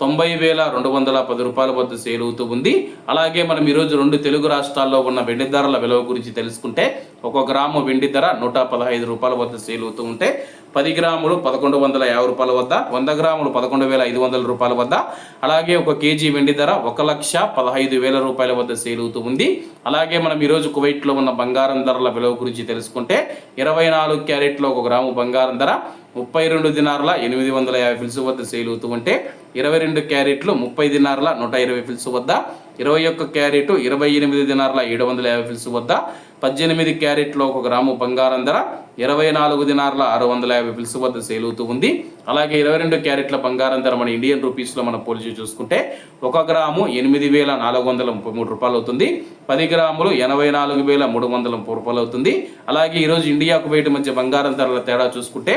తొంభై వేల రెండు వందల పది రూపాయల వద్ద సేల్ అవుతూ ఉంది. అలాగే మనం ఈరోజు రెండు తెలుగు రాష్ట్రాల్లో ఉన్న వెండి ధరల విలువ గురించి తెలుసుకుంటే ఒక గ్రాము వెండి ధర నూట పదహైదు రూపాయల వద్ద సేల్ అవుతూ ఉంటే పది గ్రాములు పదకొండు వందల యాభై రూపాయల వద్ద వంద గ్రాములు పదకొండు వేల ఐదు వందల రూపాయల వద్ద అలాగే ఒక కేజీ వెండి ధర ఒక లక్ష పదహైదు వేల రూపాయల వద్ద సేల్ అవుతూ ఉంది. అలాగే మనం ఈరోజు కువైట్లో ఉన్న బంగారం ధరల విలువ గురించి తెలుసుకుంటే ఇరవై నాలుగు క్యారెట్లో ఒక గ్రాము బంగారం ధర ముప్పై రెండు దినార్ల ఎనిమిది వందల యాభై ఫిల్స్ వద్ద సేల్ అవుతూ ఉంటే ఇరవై రెండు క్యారెట్లు ముప్పై దినార్ల నూట ఇరవై ఫిల్స్ వద్ద ఇరవై ఒక్క క్యారెట్ ఇరవై ఎనిమిది దినార్ల ఏడు వందల యాభై ఫిల్స్ వద్ద పద్దెనిమిది క్యారెట్లో ఒక గ్రాము బంగారం ధర ఇరవై నాలుగు దినార్ల ఆరు వందల యాభై పిలుసు వద్ద సేల్ అవుతూ ఉంది. అలాగే ఇరవై రెండు క్యారెట్ల బంగారం ధర మన ఇండియన్ రూపీస్లో మనం పోల్చి చూసుకుంటే ఒక గ్రాము ఎనిమిది వేల నాలుగు వందల ముప్పై మూడు రూపాయలు అవుతుంది. పది గ్రాములు ఎనభై నాలుగు వేల మూడు వందల ముప్పై రూపాయలు అవుతుంది. అలాగే ఈరోజు ఇండియాకు బయట మధ్య బంగారం ధరల తేడా చూసుకుంటే